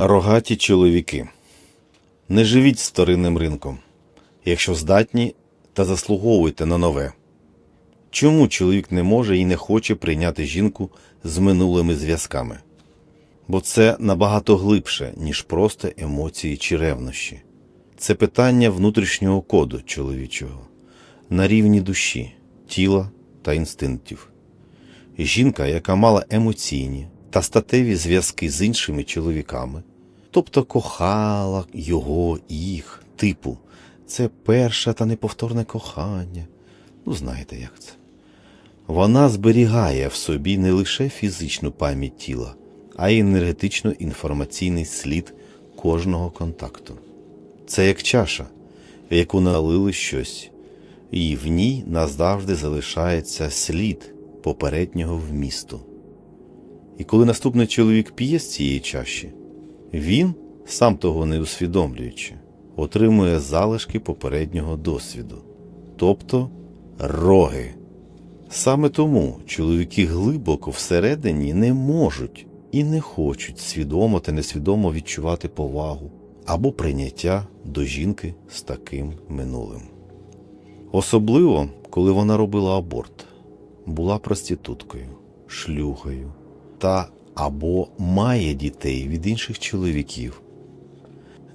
Рогаті чоловіки. Не живіть старинним ринком, якщо здатні та заслуговуєте на нове. Чому чоловік не може і не хоче прийняти жінку з минулими зв'язками? Бо це набагато глибше, ніж просто емоції чи ревнощі. Це питання внутрішнього коду чоловічого на рівні душі, тіла та інстинктів. Жінка, яка мала емоційні та статеві зв'язки з іншими чоловіками, тобто кохала його, їх, типу, це перше та неповторне кохання. Ну, знаєте, як це. Вона зберігає в собі не лише фізичну пам'ять тіла, а й енергетично-інформаційний слід кожного контакту. Це як чаша, в яку налили щось, і в ній назавжди залишається слід попереднього вмісту. І коли наступний чоловік п'є з цієї чаші, він, сам того не усвідомлюючи, отримує залишки попереднього досвіду, тобто роги. Саме тому чоловіки глибоко всередині не можуть і не хочуть свідомо та несвідомо відчувати повагу або прийняття до жінки з таким минулим. Особливо, коли вона робила аборт, була проституткою, шлюхою та або має дітей від інших чоловіків.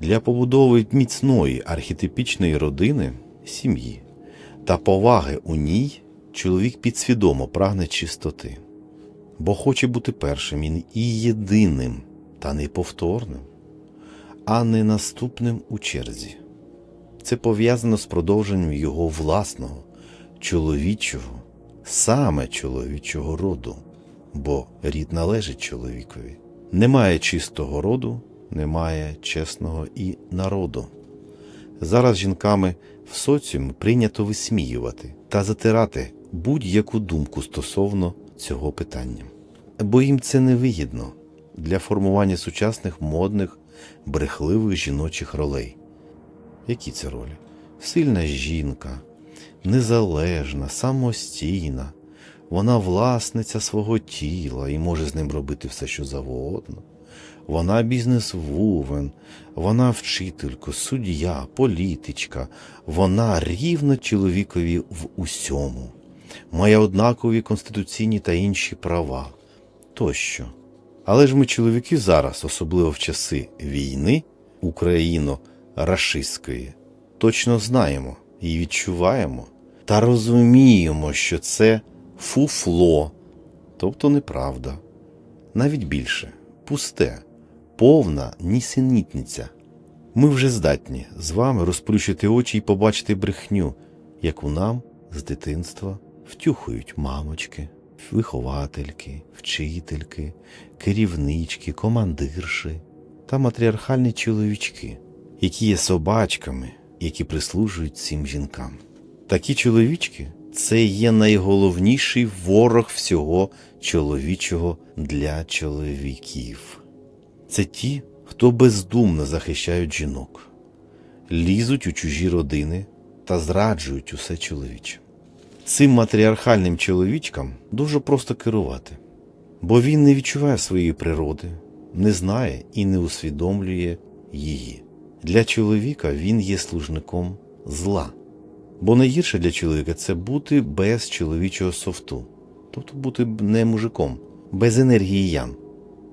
Для побудови міцної архетипічної родини, сім'ї та поваги у ній чоловік підсвідомо прагне чистоти, бо хоче бути першим і- єдиним та неповторним, а не наступним у черзі. Це пов'язано з продовженням його власного, чоловічого, саме чоловічого роду, бо рід належить чоловікові. Немає чистого роду, немає чесного і народу. Зараз жінками в соціумі прийнято висміювати та затирати будь-яку думку стосовно цього питання, бо їм це не вигідно для формування сучасних модних, брехливих жіночих ролей. Які це ролі? Сильна жінка, незалежна, самостійна. Вона власниця свого тіла і може з ним робити все, що завгодно. Вона бізнес-вувен, вона вчителька, суддя, політичка, вона рівна чоловікові в усьому, має однакові конституційні та інші права тощо. Але ж ми, чоловіки, зараз, особливо в часи війни україно-рашистської, точно знаємо і відчуваємо та розуміємо, що це фуфло, тобто неправда, навіть більше, пусте, повна нісенітниця. Ми вже здатні з вами розплющити очі і побачити брехню, яку нам з дитинства втюхують мамочки, виховательки, вчительки, керівнички, командирши та матріархальні чоловічки, які є собачками, які прислужують цим жінкам. Такі чоловічки це є найголовніший ворог всього чоловічого для чоловіків. Це ті, хто бездумно захищають жінок, лізуть у чужі родини та зраджують усе чоловіче. Цим матріархальним чоловічкам дуже просто керувати, бо він не відчуває своєї природи, не знає і не усвідомлює її. Для чоловіка він є служником зла. Бо найгірше для чоловіка це бути без чоловічого софту, тобто бути не мужиком, без енергії ян.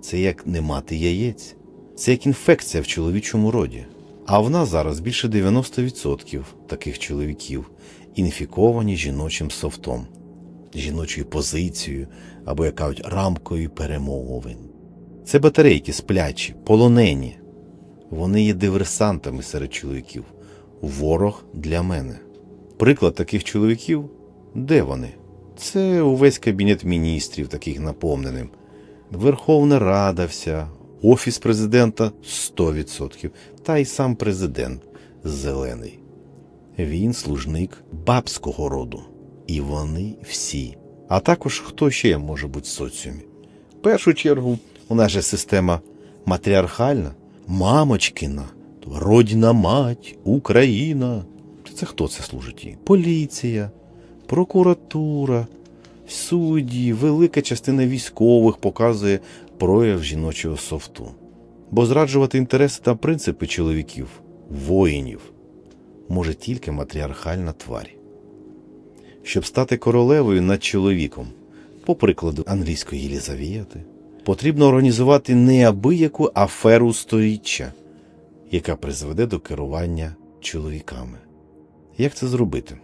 Це як не мати яєць, це як інфекція в чоловічому роді. А в нас зараз більше 90% таких чоловіків інфіковані жіночим софтом, жіночою позицією або як кажуть, рамкою перемовин. Це батарейки сплячі, полонені. Вони є диверсантами серед чоловіків. Ворог для мене. Приклад таких чоловіків де вони? Це увесь кабінет міністрів, таких наповненим. Верховна Рада вся, Офіс президента 100%, та й сам президент зелений. Він служник бабського роду. І вони всі. А також хто ще може бути в соціумі? В першу чергу, у нас же система матріархальна, мамочкина, родина мать, Україна. Це хто це служить їй? Поліція, прокуратура, судді, велика частина військових показує прояв жіночого софту. Бо зраджувати інтереси та принципи чоловіків, воїнів, може тільки матріархальна тварь. Щоб стати королевою над чоловіком, по прикладу англійської Єлізавіяти, потрібно організувати неабияку аферу сторіччя, яка призведе до керування чоловіками. Як це зробити?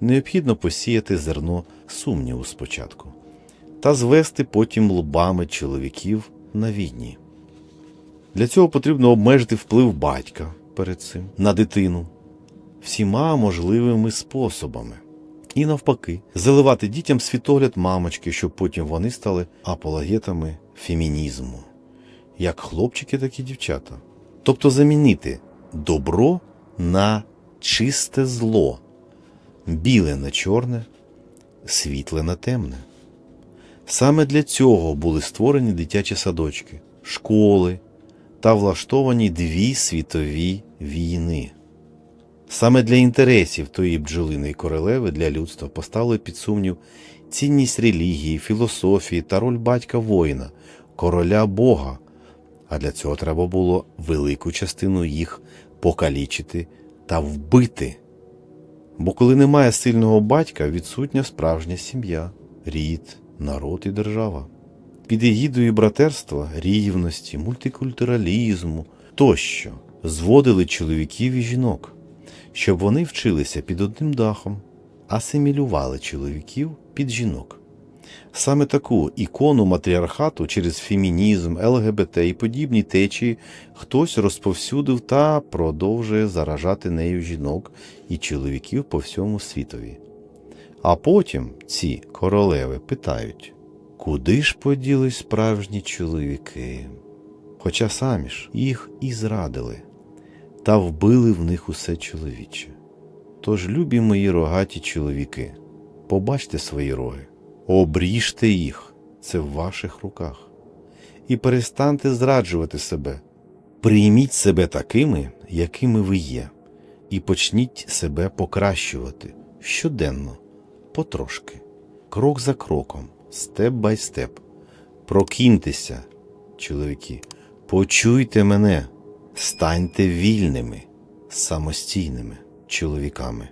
Необхідно посіяти зерно сумніву спочатку та звести потім лбами чоловіків на війні. Для цього потрібно обмежити вплив батька перед цим на дитину всіма можливими способами. І навпаки, заливати дітям світогляд мамочки, щоб потім вони стали апологетами фемінізму, як хлопчики, так і дівчата. Тобто замінити добро на чисте зло, біле на чорне, світле на темне. Саме для цього були створені дитячі садочки, школи та влаштовані дві світові війни. Саме для інтересів тої бджолиної королеви для людства поставили під сумнів цінність релігії, філософії та роль батька воїна, короля Бога. А для цього треба було велику частину їх покалічити та вбити. Бо коли немає сильного батька, відсутня справжня сім'я, рід, народ і держава. Під егідою братерства, рівності, мультикультуралізму тощо зводили чоловіків і жінок, щоб вони вчилися під одним дахом, асимілювали чоловіків під жінок. Саме таку ікону матріархату через фемінізм, ЛГБТ і подібні течії хтось розповсюдив та продовжує заражати нею жінок і чоловіків по всьому світові. А потім ці королеви питають, куди ж поділись справжні чоловіки? Хоча самі ж їх і зрадили, та вбили в них усе чоловіче. Тож, любі мої рогаті чоловіки, побачте свої роги, обріжте їх, це в ваших руках, і перестаньте зраджувати себе. Прийміть себе такими, якими ви є, і почніть себе покращувати щоденно, потрошки, крок за кроком, степ бай степ. Прокиньтеся, чоловіки, почуйте мене, станьте вільними, самостійними чоловіками.